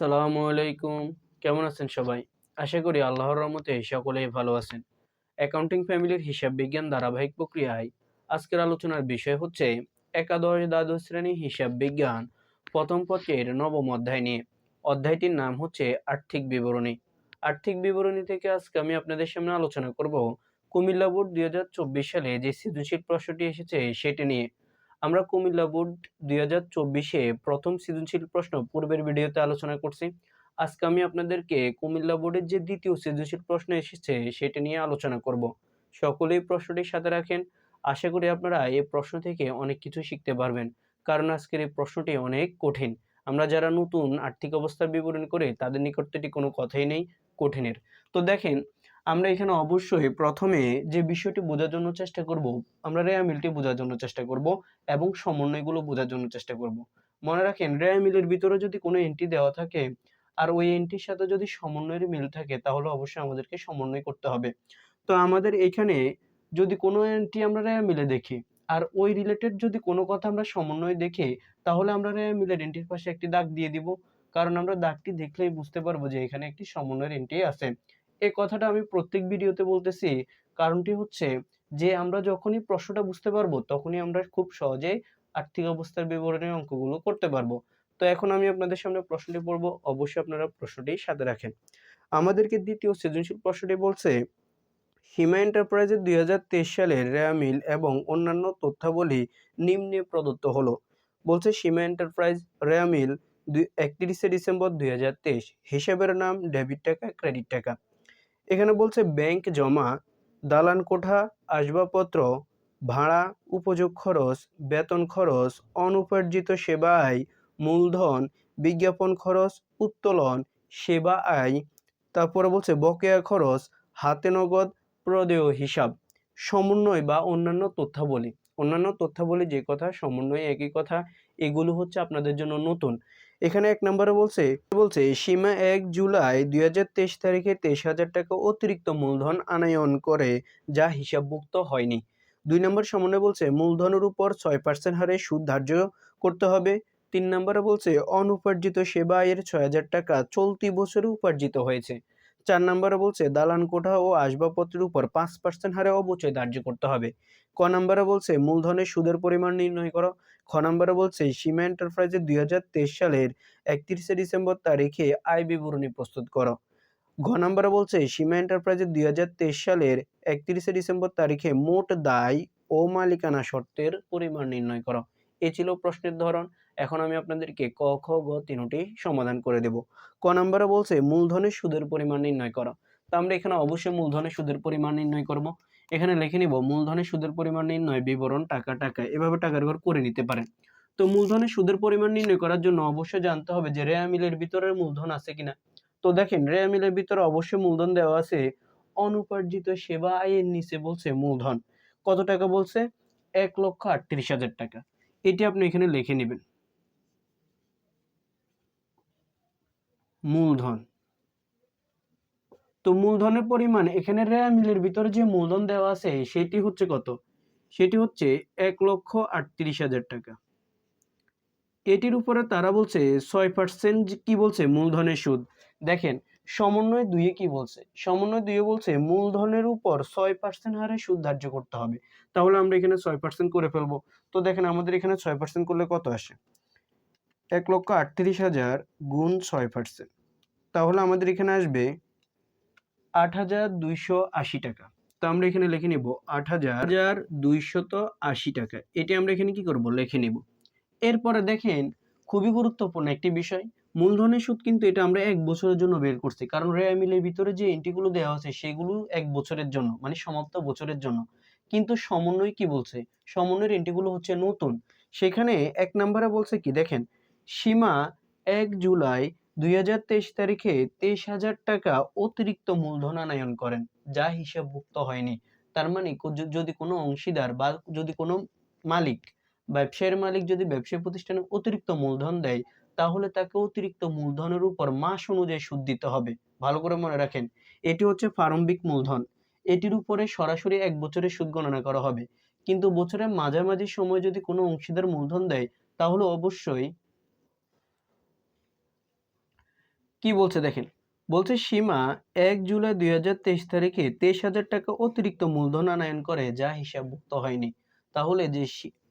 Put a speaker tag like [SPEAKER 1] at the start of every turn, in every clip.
[SPEAKER 1] আসসালামু আলাইকুম। কেমন আছেন সবাই? আশা করি আল্লাহর রহমতে সকলেই ভালো আছেন। অ্যাকাউন্টিং ফ্যামিলির হিসাব বিজ্ঞান ধারাবাহিক প্রক্রিয়ায় আজকের আলোচনার বিষয় হচ্ছে একাদশ দ্বাদশ শ্রেণি হিসাব বিজ্ঞান, প্রথম পত্রের নবম অধ্যায় নিয়ে। অধ্যায়টির নাম হচ্ছে আর্থিক বিবরণী। আর্থিক বিবরণী থেকে আজকে আমি আপনাদের সামনে আলোচনা করব কুমিল্লা বোর্ড দুই হাজার চব্বিশ সালে যে সৃজনশীল প্রশ্নটি এসেছে সেটি নিয়ে। আমরা কুমিল্লা বোর্ড দুই হাজার চব্বিশে প্রথম সৃজনশীল প্রশ্ন পূর্বের ভিডিওতে আলোচনা করছি। আজকে আমি আপনাদেরকে কুমিল্লা বোর্ডের যে দ্বিতীয় সৃজনশীল প্রশ্ন এসেছে, সেটা নিয়ে আলোচনা করব। সকলেই প্রশ্নটির সাথে রাখেন। আশা করি আপনারা এই প্রশ্ন থেকে অনেক কিছু শিখতে পারবেন, কারণ আজকের এই প্রশ্নটি অনেক কঠিন। আমরা যারা নতুন আর্থিক অবস্থার বিবরণ করে, তাদের নিকট এটি কোনো কথাই নেই, কঠিনের। তো দেখেন আমরা এখানে অবশ্যই প্রথমে যে বিষয়টি বোঝার জন্য চেষ্টা করব, আমরা রেয়া মিলটি বোঝার জন্য চেষ্টা করব এবং সমন্বয়গুলো বোঝার জন্য চেষ্টা করব। মনে রাখেন, রেয়া মিলের ভিতরে যদি কোনো এন্ট্রি দেওয়া থাকে আর ওই এন্ট্রির সাথে যদি সমন্বয়ের মিল থাকে, তাহলে অবশ্যই আমাদেরকে সমন্বয় করতে হবে। তো আমাদের এখানে যদি কোনো এন্ট্রি আমরা রেয়া মিলে দেখি আর ওই রিলেটেড যদি কোনো কথা আমরা সমন্বয় দেখি, তাহলে আমরা রেয়া মিলের এন্ট্রির পাশে একটি দাগ দিয়ে দিব। কারণ আমরা দাগটি দেখলেই বুঝতে পারব যে এখানে একটি সমন্বয়ের এন্ট্রি আছে। এই কথাটা আমি প্রত্যেক ভিডিওতে বলতেছি। কারণটি হচ্ছে যে, আমরা যখনই প্রশ্নটা বুঝতে পারব, তখনই আমরা খুব সহজেই আর্থিক অবস্থার বিবরণের অঙ্কগুলো করতে পারব। তো এখন আমি আপনাদের সামনে প্রশ্নটি পড়ব। অবশ্যই আপনারা প্রশ্নটি সাথে রাখেন। আমাদেরকে দ্বিতীয় সৃজনশীল প্রশ্নটি বলছে, হিমা এন্টারপ্রাইজের দুই হাজার তেইশ সালের রেয়া মিল এবং অন্যান্য তথ্যাবলী নিম্নে প্রদত্ত হলো। বলছে সীমা এন্টারপ্রাইজ রেয়া মিল দুই একত্রিশে ডিসেম্বর দুই হাজার তেইশ। হিসাবের নাম ডেবিট টাকা, ক্রেডিট টাকা। এখানে বলছে ব্যাংক জমা দালান কোঠা আসবাবপত্র, ভাড়া, উপযোগ খরচ, বেতন খরচ, অনুপার্জিত সেবা আয়, মূলধন, বিজ্ঞাপন খরচ, উত্তোলন, সেবা আয়, তারপরে বলছে বকেয়া খরচ, হাতে নগদ, প্রদেয় হিসাব, সমন্বয় বা অন্যান্য তথ্যাবলী। অন্যান্য তথ্যাবলী যে কথা, সমন্বয় একই কথা, এগুলো হচ্ছে আপনাদের জন্য নতুন। এখানে এক নম্বরে বলছে বলছে, সীমা এক জুলাই দুই হাজার তেইশ তারিখে তেইশ হাজার টাকা অতিরিক্ত মূলধন আনায়ন করে যা হিসাবভুক্ত হয়নি। দুই নম্বর সমন্বয় বলছে, মূলধনের উপর ছয় পার্সেন্ট হারে সুদ ধার্য করতে হবে। তিন নম্বরে বলছে, অনুপার্জিত সেবা আয়ের ছয় হাজার টাকা চলতি বছরে উপার্জিত হয়েছে। চার নম্বরে বলছে দালান কোঠা ও আসবাবপত্রের উপর পাঁচ পার্সেন্ট হারে অবচয় ধার্য করতে হবে। ক নম্বরে বলছে, মূলধনের সুদের পরিমাণ নির্ণয় করো। খ নম্বরে বলছে, সীমা এন্টারপ্রাইজের দুই হাজার তেইশ সালের একত্রিশে ডিসেম্বর তারিখে আয় বিবরণী প্রস্তুত করো। ঘ নম্বরে বলছে, সীমা এন্টারপ্রাইজের দুই হাজার তেইশ সালের একত্রিশে ডিসেম্বর তারিখে মোট দায় ও মালিকানা শর্তের পরিমাণ নির্ণয় করো। এ ছিল প্রশ্নের ধরন। এখন আমি আপনাদেরকে ক, খ, গ তিনটি সমাধান করে দেব। ক নম্বরে বলছে, মূলধনের সুদের পরিমাণ নির্ণয় করো। তো আমরা এখানে অবশ্যই মূলধনের সুদের পরিমাণ নির্ণয় করব। এখানে লিখে নিব, মূলধনের সুদের পরিমাণ নির্ণয়, বিবরণ, টাকা টাকা, এভাবে টাকার ঘর করে নিতে পারেন। তো মূলধনের সুদের পরিমাণ নির্ণয় করার জন্য অবশ্যই জানতে হবে যে রেয়া মিলের ভিতরে মূলধন আছে কিনা। তো দেখেন, রেয়া মিলের ভিতরে অবশ্যই মূলধন দেওয়া আছে, অনুপার্জিত সেবা আয়ের নিচে বলছে মূলধন। কত টাকা বলছে? এক লক্ষ আটত্রিশ হাজার টাকা। এটি আপনি এখানে লিখে নেবেন। মূলধন। তো মূলধনের পরিমাণ এখানে রেয়া মিলের ভিতরে যে মূলধন দেওয়া আছে, সেটি হচ্ছে কত? সেটি হচ্ছে এক লক্ষ আটত্রিশ হাজার টাকা। এটির উপরে তারা বলছে ছয় পার্সেন্ট কি বলছে? মূলধনের সুদ। দেখেন, সমন্বয় দুইয়ে কি বলছে? সমন্বয় দুইয়ে বলছে মূলধনের উপর ছয় পার্সেন্ট হারে সুদ ধার্য করতে হবে। তাহলে আমরা এখানে ছয় পার্সেন্ট করে ফেলব। তো দেখেন, আমাদের এখানে ছয় পার্সেন্ট করলে কত আসে? এক লক্ষ আটত্রিশ হাজার গুণ ছয় পার্সেন্ট তাহলে আমাদের এখানে আসবে আট হাজার দুইশো আশি টাকা। তো আমরা এখানে লিখে নিব আট হাজার দুইশত আশি টাকা। এটি আমরা এখানে কি করব? লিখে নিব। এরপরে দেখেন, খুবই গুরুত্বপূর্ণ একটি বিষয়। মূলধনের সুদ কিন্তু এটা আমরা এক বছরের জন্য বের করছি। কারণ রেয়া মিলের ভিতরে যে এন্ট্রিগুলো দেওয়া আছে সেগুলো এক বছরের জন্য মানে সমাপ্ত বছরের জন্য। কিন্তু সমন্বয় কি বলছে? সমন্বয়ের এন্ট্রিগুলো হচ্ছে নতুন। সেখানে এক নম্বরে বলছে কি? দেখেন, সীমা এক জুলাই দুই হাজার তেইশ তারিখে তেইশ হাজার টাকা অতিরিক্ত মূলধন আনায়ন করেন, যা হিসাবভুক্ত হয়নি। তার মানে যদি কোনো অংশীদার বা যদি কোনো মালিক, ব্যবসায়ের মালিক যদি ব্যবসায়ী প্রতিষ্ঠানে অতিরিক্ত মূলধন দেয়, তাহলে তাকে অতিরিক্ত মূলধনের উপর মাস অনুযায়ী সুদ দিতে হবে। ভালো করে মনে রাখেন, এটি হচ্ছে প্রারম্ভিক মূলধন। এটির উপরে সরাসরি এক বছরের সুদ গণনা করা হবে। কিন্তু বছরের মাঝামাঝি সময় যদি কোনো অংশীদার মূলধন দেয়, তাহলে অবশ্যই কি বলছে দেখেন? বলছে, সীমা এক জুলাই দুই তেইশ তারিখে তেইশ হাজার টাকা অতিরিক্ত মূলধন আনায়ন করে, যা হিসাবভুক্ত হয়নি। তাহলে যে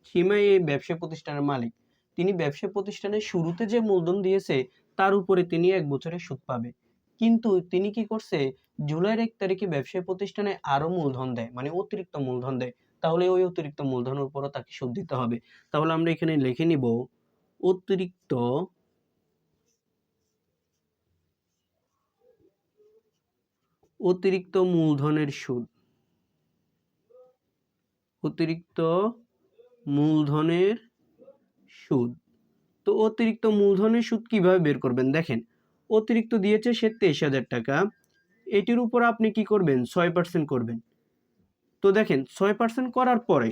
[SPEAKER 1] সীমা এই ব্যবসা প্রতিষ্ঠানের মালিক, তিনি ব্যবসা প্রতিষ্ঠানের শুরুতে যে মূলধন দিয়েছে, তার উপরে তিনি এক বছরের সুদ পাবে। কিন্তু তিনি কি করছে, জুলাইয়ের এক তারিখে ব্যবসায়ী প্রতিষ্ঠানে আরও মূলধন দেয় মানে অতিরিক্ত মূলধন দেয়। তাহলে ওই অতিরিক্ত মূলধনের উপরও তাকে সুদ দিতে হবে। তাহলে আমরা এখানে লিখে নিব, অতিরিক্ত অতিরিক্ত মূলধনের সুদ। অতিরিক্ত মূলধনের সুদ। তো অতিরিক্ত মূলধনের সুদ কীভাবে বের করবেন? দেখেন, অতিরিক্ত দিয়েছে সে তেইশ হাজার টাকা। এটির উপর আপনি কি করবেন? ছয় পার্সেন্ট করবেন। তো দেখেন, ছয় পার্সেন্ট করার পরে,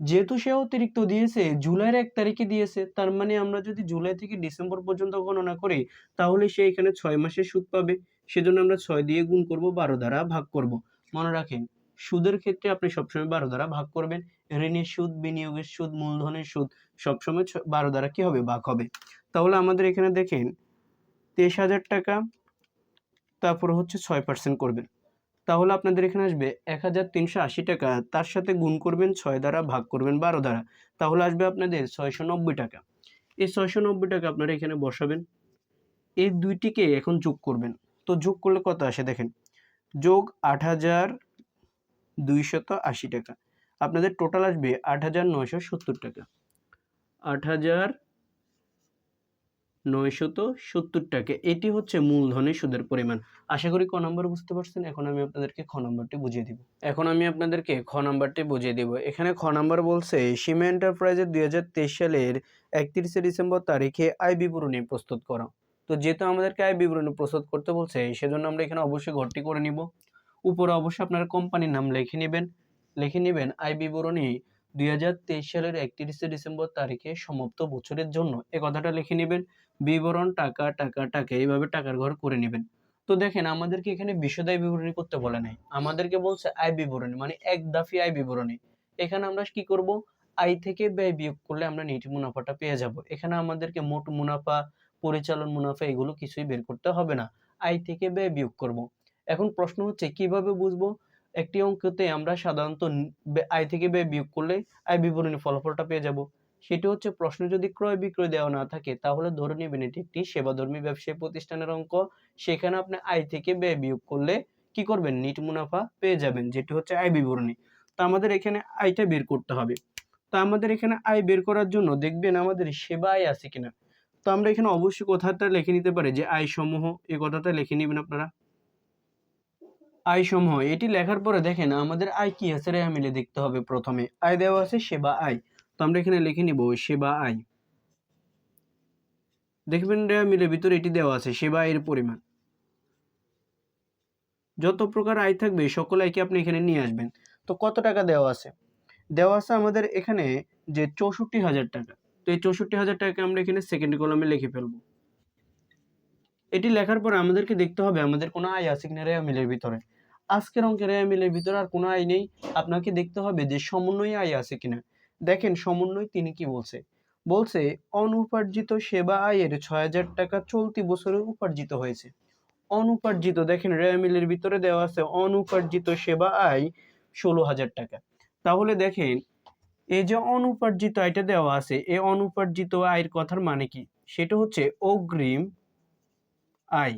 [SPEAKER 1] যেহেতু সে অতিরিক্ত দিয়েছে, জুলাইয়ের এক তারিখে দিয়েছে, তার মানে আমরা যদি জুলাই থেকে ডিসেম্বর পর্যন্ত গণনা করি, তাহলে সে এখানে ছয় মাসের সুদ পাবে। সেজন্য আমরা ছয় দিয়ে গুণ করব বারো দ্বারা ভাগ করব। মনে রাখেন, সুদের ক্ষেত্রে আপনি সবসময় বারো দ্বারা ভাগ করবেন। ঋণের সুদ, বিনিয়োগের সুদ, মূলধনের সুদ সবসময় বারো দ্বারা কি হবে? ভাগ হবে। তাহলে আমাদের এখানে দেখেন, তেইশ হাজার টাকা, তারপর হচ্ছে ছয় পার্সেন্ট করবেন। তাহলে আপনাদের এখানে আসবে এক হাজার তিনশো আশি টাকা। তার সাথে গুণ করবেন ছয় দ্বারা, ভাগ করবেন বারো দ্বারা। তাহলে আসবে আপনাদের ছয়শো নব্বই টাকা। এই ছয়শো নব্বই টাকা আপনারা এখানে বসাবেন। এই দুইটিকে এখন যোগ করবেন। তো যোগ করলে কত আসে? দেখেন, যোগ আট হাজার দুইশত আশি টাকা। আপনাদের টোটাল আসবে আট হাজার নয়শো সত্তর টাকা। আট হাজার নয়শত সত্তর টাকা। এটি হচ্ছে মূলধনের সুদের পরিমাণ। আশা করি ক নম্বর বুঝতে পারছেন? এখন আমি আপনাদেরকে খ নম্বরটি বুঝিয়ে দিব। এখন আমি আপনাদেরকে খ নম্বরটি বুঝিয়ে দিব। এখানে খ নম্বর বলছে, সীমা এন্টারপ্রাইজের দুই হাজার তেইশ সালের একত্রিশে ডিসেম্বর তারিখে আয় বিবরণী প্রস্তুত করা। তো যেহেতু আমাদেরকে আয় বিবরণী প্রস্তুত করতে বলছে, সেজন্য আমরা এখানে অবশ্যই ঘরটি করে নিব। উপরে অবশ্যই আপনার কোম্পানির নাম লিখে নেবেন। লিখে নেবেন আয় বিবরণী দুই হাজার তেইশ সালের একত্রিশে ডিসেম্বর তারিখে সমাপ্ত বছরের জন্য। এ কথাটা লিখে নেবেন, বিবরণ টাকা টাকা টাকা, এইভাবে টাকার ঘর করে নেবেন। তো দেখেন, আমাদেরকে এখানে বিশদায় বিবরণী করতে বলে নাই। আমাদেরকে বলছে আয় বিবরণী মানে এক দাফি আয় বিবরণী। এখানে আমরা কি করব? আয় থেকে ব্যয় বিয়োগ করলে আমরা নিট মুনাফাটা পেয়ে যাব। এখানে আমাদেরকে মোট মুনাফা পরিচালন মুনাফা এগুলো কিছুই বের করতে হবে না। আয় থেকে ব্যয় বিয়োগ করব। এখন প্রশ্ন হচ্ছে, কীভাবে বুঝব? একটি অঙ্কতে আমরা সাধারণত আয় থেকে ব্যয় বিয়োগ করলে আয় বিবরণী ফলাফলটা পেয়ে যাব। সেটি হচ্ছে, প্রশ্ন যদি ক্রয় বিক্রয় দেওয়া না থাকে, তাহলে ধরে নেবেন এটি একটি সেবাধর্মী ব্যবসায়ী প্রতিষ্ঠানের অঙ্ক। সেখানে আপনি আয় থেকে ব্যয় বিয়োগ করলে কি করবেন? নিট মুনাফা পেয়ে যাবেন, যেটি হচ্ছে আয় বিবরণী। তা আমাদের এখানে আয়টা বের করতে হবে। তা আমাদের এখানে আয় বের করার জন্য দেখবেন আমাদের সেবা আয় আছে কিনা। তো আমরা এখানে অবশ্যই কথাটা লিখে নিতে পারি যে আয় সমূহ এই কথাটা লিখে নেবেন আপনারা। আয় সমূহ, এটি লেখার পরে দেখেন আমাদের আয় কি আছে রেহা মিলে দেখতে হবে প্রথমে। আয় দেওয়া আছে সেবা আয় তো আমরা এখানে লিখে নিব সেবা আয় দেখবেন রেহা মিলের ভিতরে এটি দেওয়া আছে সেবা আয়ের পরিমাণ। যত প্রকার আয় থাকবে সকল আয়কে আপনি এখানে নিয়ে আসবেন। তো কত টাকা দেওয়া আছে? দেওয়া আছে আমাদের এখানে যে চৌষট্টি হাজার টাকা। তো এই চৌষট্টি হাজার টাকা আমরা এখানে সেকেন্ড কলামে লিখে ফেলব। এটি লেখার পর আমাদেরকে দেখতে হবে, আমাদের কোনো আয় আছে কিনা রেয়া মিলের ভিতরে। আজকের অঙ্কের রেয়া মিলের ভিতরে আর কোনো আয় নেই। আপনাকে দেখতে হবে যে সমন্বয় আয় আছে কিনা। দেখেন, সমন্বয় তিনি কি বলছে? বলছে, অনুপার্জিত সেবা আয়ের ছয় হাজার টাকা চলতি বছরে উপার্জিত হয়েছে। অনুপার্জিত, দেখেন রেয়া মিলের ভিতরে দেওয়া আছে, অনুপার্জিত সেবা আয় ষোলো হাজার টাকা। তাহলে দেখেন এই যে অনুপার্জিত আয়টা দেওয়া আছে এই অনুপার্জিত আয়ের কথার মানে কি? সেটা হচ্ছে অগ্রিম আয়।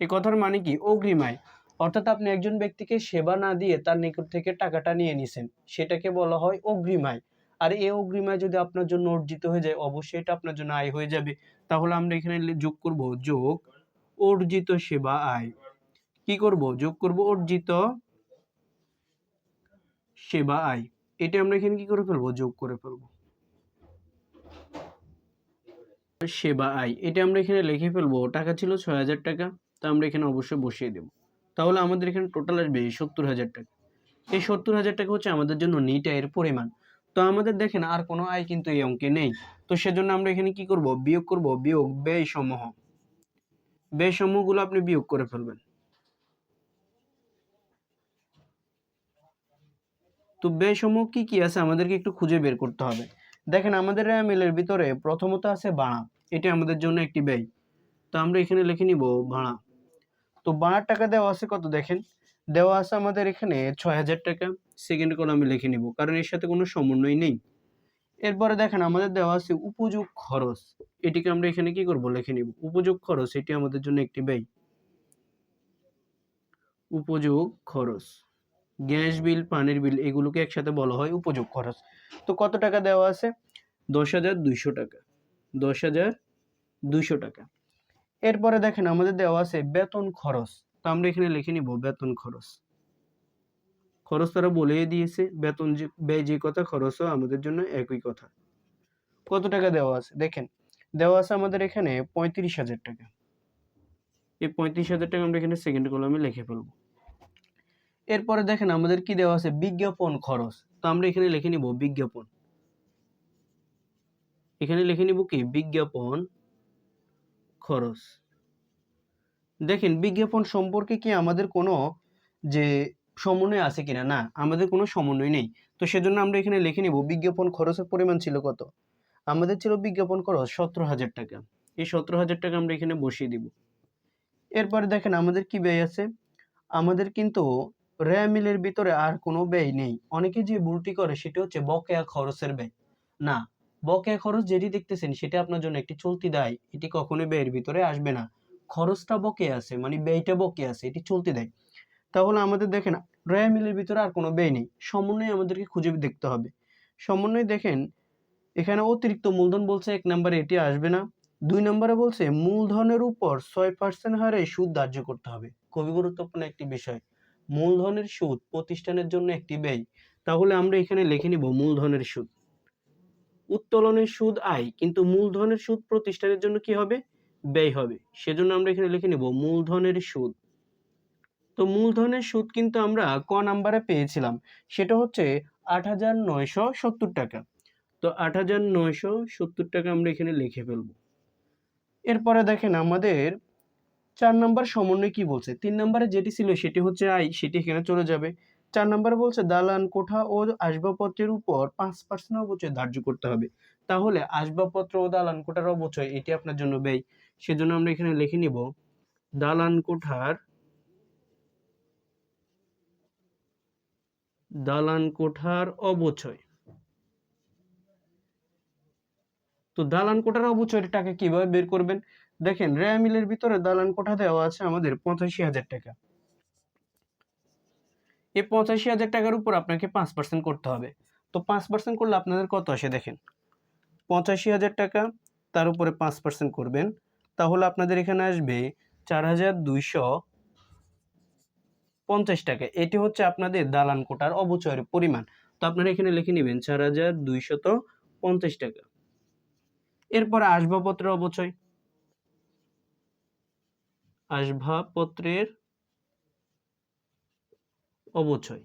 [SPEAKER 1] এ কথার মানে কি? অগ্রিম আয়। অর্থাৎ আপনি একজন ব্যক্তিকে সেবা না দিয়ে তার নিকট থেকে টাকাটা নিয়ে নিছেন, সেটাকে বলা হয় অগ্রিম আয়। আর এই অগ্রিম আয় যদি আপনার জন্য অর্জিত হয়ে যায়, অবশ্যই এটা আপনার জন্য আয় হয়ে যাবে। তাহলে আমরা এখানে যোগ করব যোগ অর্জিত সেবা আয়। কি করব? যোগ করব অর্জিত সেবা আয়। এটা আমরা এখানে কি করে ফেলব? যোগ করে ফেলব। সেবা আয়, এটা আমরা এখানে লিখে ফেলব। টাকা ছিল ছয় হাজার টাকা, তা আমরা এখানে অবশ্যই বসিয়ে দেব। তাহলে আমাদের এখানে টোটাল আসবে সত্তর হাজার টাকা। এই সত্তর হাজার টাকা হচ্ছে আমাদের জন্য নিট আয়ের পরিমাণ। তো আমাদের দেখেন আর কোনো আয় কিন্তু এই অঙ্কে নেই। তো সেজন্য আমরা এখানে কি করব? বিয়োগ করব। বিয়োগ ব্যয় সমূহ ব্যয় সমূহগুলো আপনি বিয়োগ করে ফেলবেন। তো ব্যয় সমূহ কি কি আছে আমাদেরকে একটু খুঁজে বের করতে হবে। দেখেন আমাদের মিলের ভিতরে প্রথমত আছে বাড়া এটা আমাদের জন্য একটি ব্যয়। তো আমরা এখানে লিখে নিব ভাড়া। তো ভাড়ার টাকা দেওয়া আছে কত দেখেন? দেওয়া আছে আমাদের এখানে ছয় হাজার টাকা সেকেন্ড কলামে লিখে নিব, কারণ এর সাথে কোনো সমন্বয় নেই। এরপরে দেখেন আমাদের দেওয়া আছে উপযোগ খরচ, এটিকে আমরা এখানে কি করব লিখে নিব। উপযোগ খরচ, এটি আমাদের জন্য একটি ব্যয়। উপযোগ খরচ। গ্যাস বিল, পানির বিল এগুলোকে একসাথে বলা হয় উপযোগ খরচ। তো কত টাকা দেওয়া আছে? দশ হাজার দুইশো টাকা। দশ হাজার দুইশো টাকা। এরপরে দেখেন আমাদের দেওয়া আছে বেতন খরচ। তো আমরা এখানে লিখে নিব বেতন খরচ। খরচ তারা বলেই দিয়েছে, বেতন যে, ব্যয় যে কথা খরচ খরচও আমাদের জন্য একই কথা। কত টাকা দেওয়া আছে? দেখেন, দেওয়া আছে আমাদের এখানে পঁয়ত্রিশ হাজার টাকা। এই পঁয়ত্রিশ হাজার টাকা আমরা এখানে সেকেন্ড কলামে লিখে ফেলব। এরপরে দেখেন আমাদের কি দেওয়া আছে? বিজ্ঞাপন খরচ। তো আমরা এখানে লিখে নিব বিজ্ঞাপন। এখানে লিখে নিব কি? বিজ্ঞাপন খরচ। দেখেন, বিজ্ঞাপন সম্পর্কে কি আমাদের কোনো যে সমন্বয় আছে কিনা? না, আমাদের কোনো সমন্বয় নেই। তো সেজন্য আমরা এখানে লিখে নিব বিজ্ঞাপন খরচের পরিমাণ ছিল কত? আমাদের ছিল বিজ্ঞাপন খরচ সতেরো হাজার টাকা। এই সতেরো হাজার টাকা আমরা এখানে বসিয়ে দিব। এরপরে দেখেন আমাদের কি ব্যয় আছে? আমাদের কিন্তু র্যামিলের ভিতরে আর কোনো ব্যয় নেই। অনেকে যে ভুলটি করে, সেটা হচ্ছে বকেয়া খরচের ব্যয়। না, বকেয়া খরচ যেটি দেখতেছেন, সেটা আপনার জন্য একটি চলতি দায়। এটি কখনোই ব্যয়ের ভিতরে আসবে না। খরচটা বকে আছে মানে ব্যয়টা বকে আছে, এটি চলতি দেয়। তাহলে আমাদের দেখেন রয়া মিলের ভিতরে আর কোনো ব্যয় নেই। সমন্বয় আমাদেরকে খুঁজে দেখতে হবে। সমন্বয় দেখেন, এখানে অতিরিক্ত মূলধন বলছে এক নম্বরে, এটি আসবে না। দুই নম্বরে বলছে, মূলধনের উপর ছয় পার্সেন্ট হারে সুদ ধার্য করতে হবে। খুবই গুরুত্বপূর্ণ একটি বিষয়। মূলধনের সুদ প্রতিষ্ঠানের জন্য একটি ব্যয়, তাহলে আমরা এখানে লিখে নিব মূলধনের সুদ। উত্তোলনের সুদ আয়, কিন্তু মূলধনের সুদ প্রতিষ্ঠানের জন্য কি হবে? ব্যয় হবে। সেজন্য আমরা এখানে লিখে নিব মূলধনের সুদ। তো মূলধনের সুদ কিন্তু আমরা ক নাম্বারে পেয়েছিলাম, সেটা হচ্ছে আট হাজার নয়শো সত্তর টাকা। তো আট হাজার নয়শো সত্তর টাকা আমরা এখানে লিখে ফেলব। এরপরে দেখেন আমাদের চার নাম্বার সমন্বয় কি বলছে? তিন নাম্বারে যেটি ছিল সেটি হচ্ছে আয় সেটি এখানে চলে যাবে। চার নাম্বারে বলছে, দালান, কোঠা ও আসবাবপত্রের উপর পাঁচ পার্সেন্ট অবচয় ধার্য করতে হবে। তাহলে আসবাবপত্র ও দালান কোঠার অবচয়, এটি আপনার জন্য ব্যয়। সেজন্য আমরা এখানে লিখে নিব, দালান কোঠার দালান কোঠার অবচয়। তো দালান কোঠার অবচয়ের টাকা কীভাবে বের করবেন? দেখেন, রেয়া মিলের ভিতরে দালান কোঠা দেওয়া আছে আমাদের পঁচাশি হাজার টাকা। এই পঁচাশি হাজার টাকার উপর আপনাকে পাঁচ পার্সেন্ট করতে হবে। তো পাঁচ পার্সেন্ট করলে আপনাদের কত আসে দেখেন? পঁচাশি হাজার টাকা, তার উপরে পাঁচ পার্সেন্ট করবেন। তাহলে আপনাদের এখানে আসবে চার হাজার দুইশো পঞ্চাশ টাকা। এটি হচ্ছে আপনাদের দালান কোটার অবচয়ের পরিমাণ। তো আপনারা এখানে লিখে নেবেন চার হাজার দুইশত পঞ্চাশ টাকা। এরপর আসবাবপত্রের অবচয়। আসবাবপত্রের অবচয়।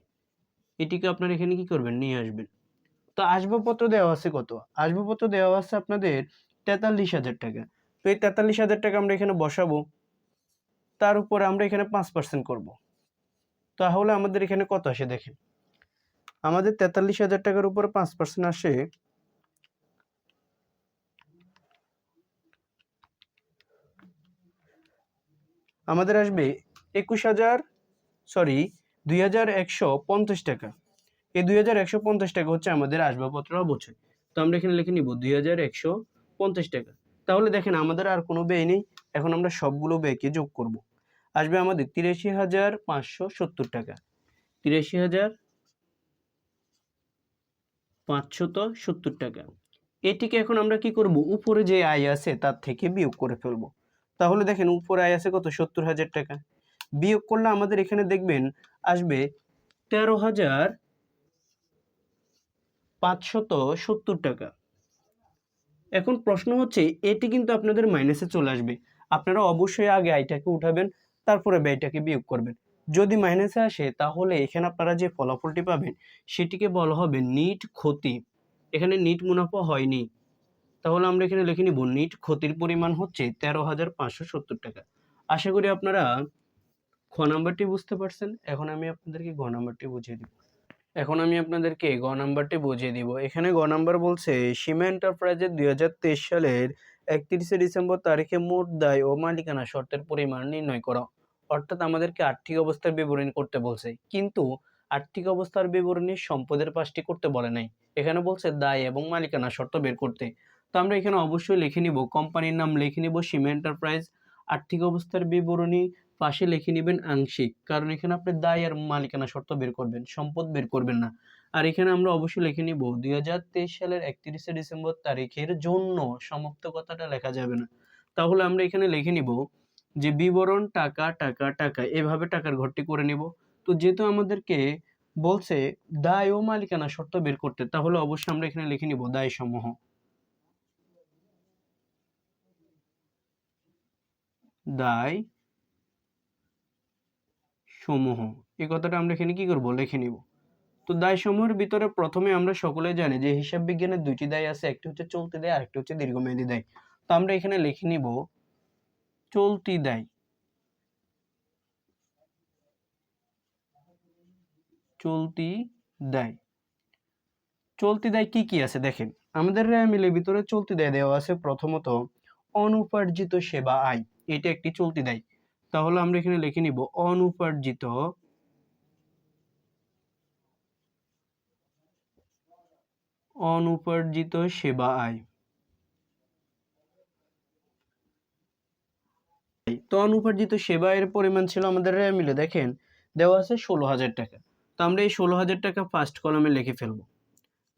[SPEAKER 1] এটিকে আপনারা এখানে কি করবেন? নিয়ে আসবেন। তো আসবাবপত্র দেওয়া আছে কত? আসবাবপত্র দেওয়া আছে আপনাদের তেতাল্লিশ হাজার টাকা। তো এই তেতাল্লিশ হাজার টাকা আমরা এখানে বসাবো। তার উপরে আমরা এখানে পাঁচ পার্সেন্ট করব। তাহলে আমাদের এখানে কত আসে দেখেন? আমাদের তেতাল্লিশ হাজার টাকার উপরে পাঁচ পার্সেন্ট আসে আমাদের আসবে একুশ হাজার সরি দুই হাজার একশো পঞ্চাশ টাকা। এই দুই হাজার একশো পঞ্চাশ টাকা হচ্ছে আমাদের আসবাবপত্র অবচয় তো আমরা এখানে লিখে নিব দুই হাজার একশো পঞ্চাশ টাকা। তাহলে দেখেন, আমাদের আর কোনো ব্যয় নেই। এখন আমরা সবগুলো ব্যয়কে যোগ করব। আসবে আমাদের তিরাশি হাজার পাঁচশো সত্তর টাকা। তিরাশি হাজার পাঁচশত সত্তর টাকা। এটিকে এখন আমরা কি করব? উপরে যে আয় আছে, তার থেকে বিয়োগ করে ফেলব। তাহলে দেখেন উপরে আয় আছে কত? সত্তর হাজার টাকা। বিয়োগ করলে আমাদের এখানে দেখবেন আসবে তেরো হাজার পাঁচশত সত্তর টাকা। এখন প্রশ্ন হচ্ছে, এটি কিন্তু আপনাদের মাইনাসে চলে আসবে। আপনারা অবশ্যই আগে আয়টাকে উঠাবেন, তারপরে ব্যয়টাকে বিয়োগ করবেন। যদি মাইনাসে আসে, তাহলে এখানে আপনারা যে ফলাফলটি পাবেন, সেটিকে বলা হবে নিট ক্ষতি। এখানে নিট মুনাফা হয়নি। তাহলে আমরা এখানে লিখে নিব, নিট ক্ষতির পরিমাণ হচ্ছে তেরো হাজার পাঁচশো সত্তর টাকা। আশা করি আপনারা খ নাম্বারটি বুঝতে পারছেন। এখন আমি আপনাদেরকে ঘ নাম্বারটি বুঝিয়ে দিব। এখন আমি আপনাদেরকে গ নাম্বারটি বুঝিয়ে দিব। এখানে গ নাম্বার বলছে, সীমা এন্টারপ্রাইজের দুই হাজার তেইশ সালের একত্রিশে ডিসেম্বর তারিখে মোট দায় ও মালিকানা শর্তের পরিমাণ নির্ণয় করো। অর্থাৎ আমাদেরকে আর্থিক অবস্থার বিবরণী করতে বলছে। কিন্তু আর্থিক অবস্থার বিবরণী সম্পদের পাশটি করতে বলে নাই। এখানে বলছে, দায় এবং মালিকানা শর্ত বের করতে। তো আমরা এখানে অবশ্যই লিখে নিব। কোম্পানির নাম লিখে নিব, সীমা এন্টারপ্রাইজ, আর্থিক অবস্থার বিবরণী, পাশে লিখে নেবেন আংশিক। কারণ এখানে আপনি দায় আর মালিকানা শর্ত বের করবেন, সম্পদ বের করবেন না। আর এখানে আমরা অবশ্যই লিখে নিব, দুই হাজার তেইশ সালের একত্রিশে ডিসেম্বর তারিখের জন্য সমাপ্ত কথাটা লেখা যাবে না। তাহলে আমরা এখানে লিখে নিব যে বিবরণ টাকা টাকা টাকা, এভাবে টাকার ঘরটি করে নিব। তো যেহেতু আমাদেরকে বলছে দায় ও মালিকানা শর্ত বের করতে, তাহলে অবশ্যই আমরা এখানে লিখে নিব দায় সমূহ দায় সমূহ। এই কথাটা আমরা এখানে কি করব? লিখে নিব। তো দায় সমূহের ভিতরে প্রথমে আমরা সকলে জানি যে হিসাব বিজ্ঞানের দুইটি দায় আছে, একটি হচ্ছে চলতি দায়, আরেকটি হচ্ছে দীর্ঘমেয়াদী দায়। তো আমরা এখানে লিখে নিব চলতি দায়। চলতি দায়। চলতি দায় কি কি আছে? দেখেন, আমাদের মিলের ভিতরে চলতি দায় দেওয়া আছে প্রথমত, অনুপার্জিত সেবা আয়। এটা একটি চলতি দায়। তাহলে আমরা এখানে লিখে নিব অনুপার্জিত অনুপার্জিত সেবা আয়। তো অনুপার্জিত সেবা এর পরিমাণ ছিল আমাদের মিলে, দেখেন, দেওয়া আছে ষোলো হাজার টাকা। তো আমরা এই ষোলো হাজার টাকা ফার্স্ট কলমে লিখে ফেলব।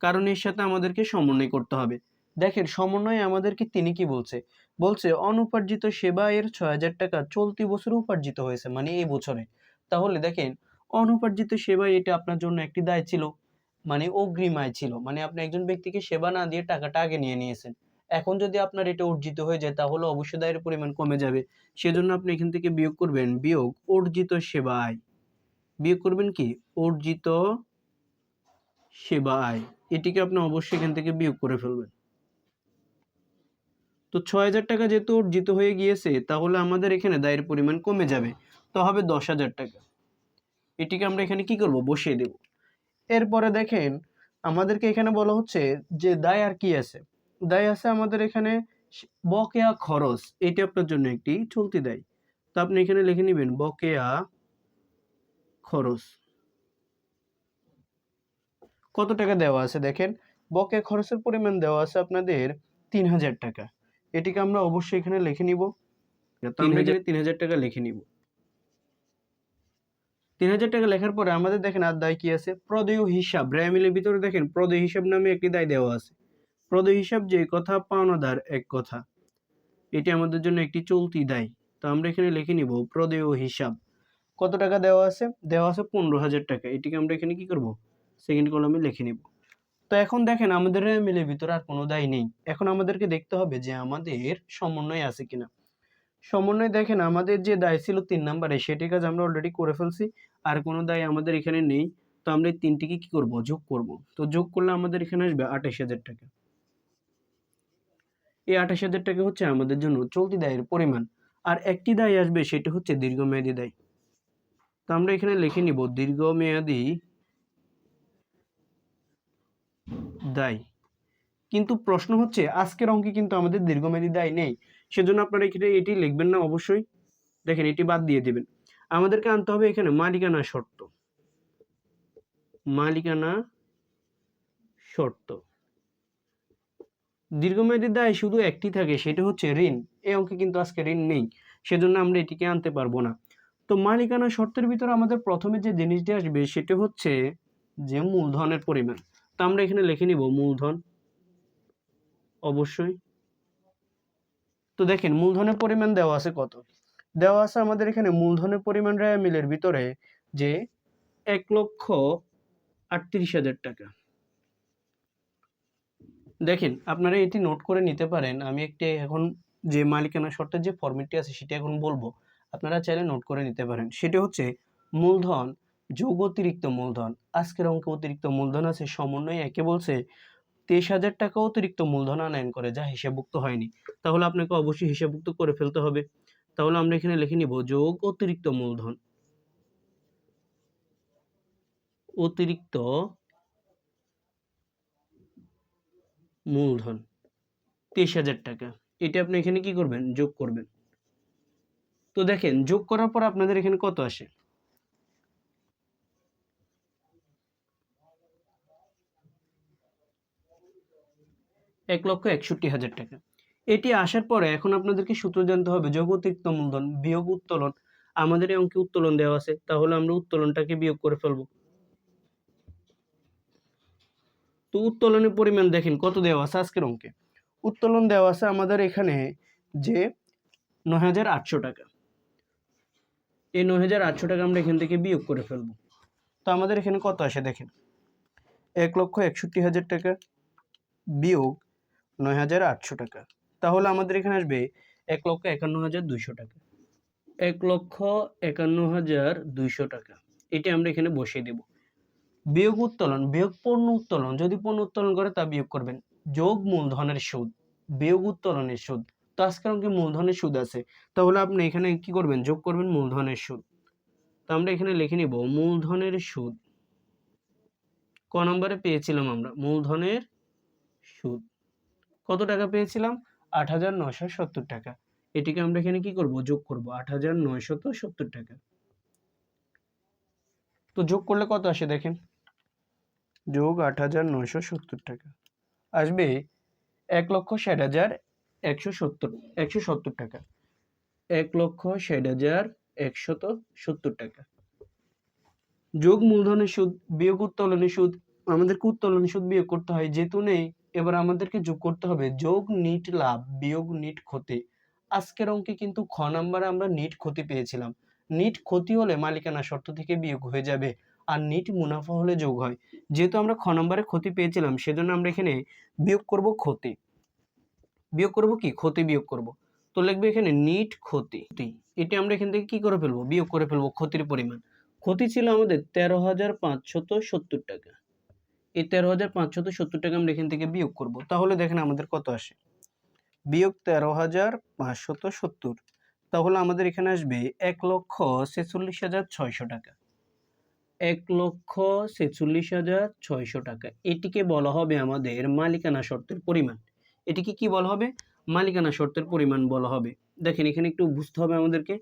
[SPEAKER 1] কারণ এর সাথে আমাদেরকে সমন্বয় করতে হবে। দেখেন, সমন্বয়ে আমাদেরকে তিনি কি বলছে? বলছে, অনুপার্জিত সেবা এর ছয় হাজার টাকা চলতি বছরে উপার্জিত হয়েছে মানে এই বছরে। তাহলে দেখেন, অনুপার্জিত সেবা এটা আপনার জন্য একটি দায় ছিল মানে অগ্রিম আয় ছিল মানে আপনি একজন ব্যক্তিকে সেবা না দিয়ে টাকাটা আগে নিয়ে নিয়েছেন। এখন যদি আপনার এটা অর্জিত হয়ে যায়, তাহলে অবশ্যই দায়ের পরিমাণ কমে যাবে। সেজন্য আপনি এখান থেকে বিয়োগ করবেন, বিয়োগ অর্জিত সেবা আয় বিয়োগ করবেন কি? অর্জিত সেবা আয় এটিকে আপনি অবশ্যই এখান থেকে বিয়োগ করে ফেলবেন। তো ছয় হাজার টাকা যেহেতু অর্জিত হয়ে গিয়েছে, তাহলে আমাদের এখানে দায়ের পরিমাণ কমে যাবে। তো হবে দশ হাজার টাকা। এটিকে আমরা এখানে কি করব? বসিয়ে দেব। এরপরে দেখেন, আমাদেরকে এখানে বলা হচ্ছে যে দায় আর কি আছে? দায় আছে আমাদের এখানে বকেয়া খরচ। এটি আপনার জন্য একটি চলতি দায়। তো আপনি এখানে লিখে নেবেন, বকেয়া খরচ। কত টাকা দেওয়া আছে দেখেন? বকেয়া খরচের পরিমাণ দেওয়া আছে আপনাদের তিন হাজার টাকা। এটিকে আমরা অবশ্যই এখানে লিখে নিব। তিন হাজার তিন হাজার টাকা লিখে নিব। তিন হাজার টাকা লেখার পরে আমাদের দেখেন আর দায় কি আছে? প্রদেয় হিসাব। র্যামিলের ভিতরে দেখেন প্রদেয় হিসাব নামে একটি দায় দেওয়া আছে। প্রদেয় হিসাব যে কথা পাওনাদার এক কথা। এটি আমাদের জন্য একটি চলতি দায়। তো আমরা এখানে লিখে নিব প্রদেয় হিসাব। কত টাকা দেওয়া আছে? দেওয়া আছে পনেরো হাজার টাকা। এটিকে আমরা এখানে কি করব? সেকেন্ড কলমে লিখে নিব। তো এখন দেখেন, আমাদের মিলের ভিতরে আর কোনো দায় নেই। এখন আমাদেরকে দেখতে হবে যে আমাদের সমন্বয় আছে কিনা। সমন্বয় দেখেন, আমাদের যে দায় ছিল তিন নাম্বারে, সেটি কাজ আমরা অলরেডি করে ফেলছি, আর কোনো দায় আমাদের এখানে নেই। তো আমরা এই তিনটিকে কি করব? যোগ করব। তো যোগ করলে আমাদের এখানে আসবে আঠাশ হাজার টাকা। এই আঠাশ হাজার টাকা হচ্ছে আমাদের জন্য চলতি দায়ের পরিমাণ। আর একটি দায় আসবে, সেটি হচ্ছে দীর্ঘমেয়াদী দায়। তো আমরা এখানে লিখে নিব, দীর্ঘমেয়াদী দায়। কিন্তু প্রশ্ন হচ্ছে, আজকের অঙ্কে কিন্তু আমাদের দীর্ঘমেয়াদী দায় নেই। সেজন্য আপনারা এখানে এটি লিখবেন না অবশ্যই। দেখেন, এটি বাদ দিয়ে দিবেন। আমাদেরকে আনতে হবে এখানে মালিকানা শর্ত। মালিকানা শর্ত। দীর্ঘমেয়াদী দায় শুধু একটি থাকে, সেটা হচ্ছে ঋণ। এই অঙ্কে কিন্তু আজকে ঋণ নেই। সেজন্য আমরা এটিকে আনতে পারব না। তো মালিকানা শর্তের ভিতরে আমাদের প্রথমে যে জিনিসটি আসবে, সেটা হচ্ছে যে মূলধনের পরিমাণ। তো আমরা এখানে লিখে নিব মূলধন, অবশ্যই। তো দেখেন, মূলধনের পরিমাণ দেওয়া আছে কত? দেওয়া আছে আমাদের এখানে মূলধনের পরিমাণ রায় মিলের ভিতরে যে এক লক্ষ আটত্রিশ হাজার টাকা। দেখেন, আপনারা এটি নোট করে নিতে পারেন। আমি একটি এখন যে মালিকানা শর্তের যে ফর্মেটটি আছে, সেটি এখন বলব। আপনারা চাইলে নোট করে নিতে পারেন। সেটি হচ্ছে মূলধন যোগ অতিরিক্ত মূলধন। আজকের অঙ্কে অতিরিক্ত মূলধন আছে সমন্বয়। একে বলছে তেইশ হাজার টাকা অতিরিক্ত মূলধন আনয়ন করে, যা হিসাবভুক্ত হয়নি। তাহলে আপনাকে অবশ্যই হিসাবভুক্ত করে ফেলতে হবে। তাহলে আমরা এখানে লিখে নিব যোগ অতিরিক্ত মূলধন। অতিরিক্ত মূলধন। তেইশ হাজার টাকা। এটা আপনি এখানে কি করবেন? যোগ করবেন। তো দেখেন, যোগ করার পর আপনাদের এখানে কত আসে? এক লক্ষ একষট্টি হাজার টাকা। এটি আসার পরে এখন আপনাদেরকে সূত্র জানতে হবে যোগ অতিরিক্ত মূলধন বিয়োগ উত্তোলন, আমাদের এই অঙ্কে উত্তোলন দেওয়া আছে, তাহলে আমরা উত্তোলনটাকে বিয়োগ করে ফেলব। তো উত্তোলনের পরিমাণ দেখেন, কত দেওয়া আছে আজকের অঙ্কে? উত্তোলন দেওয়া আছে আমাদের এখানে যে নয় হাজার আটশো টাকা। এই নয় হাজার আটশো টাকা আমরা এখান থেকে বিয়োগ করে ফেলব। তো আমাদের এখানে কত আসে দেখেন? এক লক্ষ একষট্টি হাজার টাকা বিয়োগ নয় হাজার আটশো টাকা। তাহলে আমাদের এখানে আসবে এক লক্ষ একান্ন হাজার দুইশো টাকা। এক লক্ষ একান্ন হাজার দুইশো টাকা। এটি আমরা এখানে বসিয়ে দেব। বিয়োগ উত্তোলন, বিয়োগ পণ্য উত্তোলন। যদি পণ্য উত্তোলন করে তা বিয়োগ করবেন। যোগ মূলধনের সুদ, বিয়োগ উত্তোলনের সুদ। তো আজকের অঙ্কে মূলধনের সুদ আছে। তাহলে আপনি এখানে কি করবেন? যোগ করবেন মূলধনের সুদ। তো আমরা এখানে লিখে নিব, মূলধনের সুদ। ক নম্বরে পেয়েছিলাম আমরা, মূলধনের সুদ। কত টাকা পেয়েছিলাম? আট হাজার নয়শো সত্তর টাকা। এটিকে আমরা এখানে কি করব? যোগ করব। আট হাজার নয়শত সত্তর টাকা। তো যোগ করলে কত আসে দেখেন? যোগ আট হাজার নয়শো সত্তর টাকা। আসবে এক লক্ষ ষাট হাজার একশো সত্তর একশো সত্তর টাকা। এক লক্ষ ষাট হাজার একশত সত্তর টাকা। যোগ মূলধনের সুদ, বিয়োগ উত্তোলনের সুদ। আমাদেরকে উত্তোলনের সুদ বিয়োগ করতে হয়। যেহেতু নেই এবার আমাদেরকে যোগ করতে হবে। যোগ, নিট, লাভ, বিয়োগ, নিট, ক্ষতি। আজকের অঙ্কে কিন্তু খ নাম্বারে আমরা নিট, ক্ষতি পেয়েছিলাম। নিট, ক্ষতি হলে মালিকানা শর্ত থেকে বিয়োগ হয়ে যাবে আর নিট, মুনাফা হলে যোগ হয়। যেহেতু আমরা খ নম্বরে ক্ষতি পেয়েছিলাম, সেজন্য আমরা এখানে বিয়োগ করব ক্ষতি। বিয়োগ করব কি? ক্ষতি বিয়োগ করব। তো লিখবে এখানে নিট, ক্ষতি। এটি আমরা এখান থেকে কি করে ফেলব? বিয়োগ করে ফেলব ক্ষতির পরিমাণ। ক্ষতি ছিল আমাদের তেরো হাজার পাঁচশত সত্তর টাকা। এই তেরো হাজার পাঁচশত সত্তর টাকা আমরা এখান থেকে বিয়োগ করব। তাহলে দেখেন আমাদের কত আসে? বিয়োগ তেরো হাজার পাঁচশত সত্তর। তাহলে আমাদের এখানে আসবে এক লক্ষ ছেচল্লিশ হাজার ছয়শো টাকা। এক লক্ষ ছেচল্লিশ হাজার ছয়শো টাকা। এটিকে বলা হবে আমাদের মালিকানা শর্তের পরিমাণ। এটিকে কি বলা হবে? মালিকানা শর্তের পরিমাণ বলা হবে। দেখেন এখানে একটু বুঝতে হবে আমাদেরকে।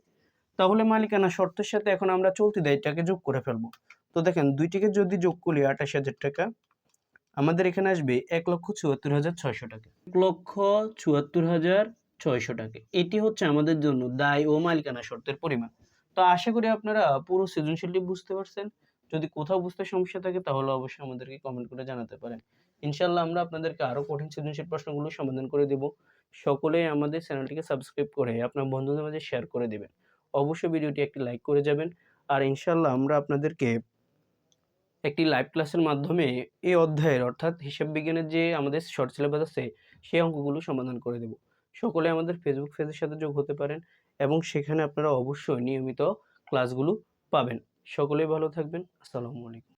[SPEAKER 1] তাহলে মালিকানা শর্তের সাথে এখন আমরা চলতি দায়িত্বটাকে যোগ করে ফেলব। তো দেখেন দুইটিকে যদি যোগ করি আঠাশ হাজার টাকা আমাদের এখানে আসবে এক লক্ষ চুয়াত্তর হাজার ছয়শো টাকা। এক লক্ষ চুয়াত্তর হাজার ছয়শো টাকা। এটি হচ্ছে আমাদের জন্য দায় ও মালিকানা শর্তের পরিমাণ। তো আশা করি আপনারা পুরো সৃজনশীলটি বুঝতে পারছেন। যদি কোথাও বুঝতে সমস্যা থাকে তাহলে অবশ্যই আমাদেরকে কমেন্ট করে জানাতে পারেন। ইনশাল্লাহ আমরা আপনাদেরকে আরও কঠিন সৃজনশীল প্রশ্নগুলো সমাধান করে দেব। সকলেই আমাদের চ্যানেলটিকে সাবস্ক্রাইব করে আপনার বন্ধুদের মাঝে শেয়ার করে দেবেন। অবশ্যই ভিডিওটি একটি লাইক করে যাবেন। আর ইনশাল্লাহ আমরা আপনাদেরকে একটি লাইভ ক্লাসের মাধ্যমে এই অধ্যায়ের অর্থাৎ হিসাব বিজ্ঞানের যে আমাদের শর্ট সিলেবাস আছে, সেই অঙ্কগুলো সমাধান করে দেব। সকলে আমাদের ফেসবুক পেজের সাথে যোগ হতে পারেন এবং সেখানে আপনারা অবশ্যই নিয়মিত ক্লাসগুলো পাবেন। সকলেই ভালো থাকবেন। আসসালামু আলাইকুম।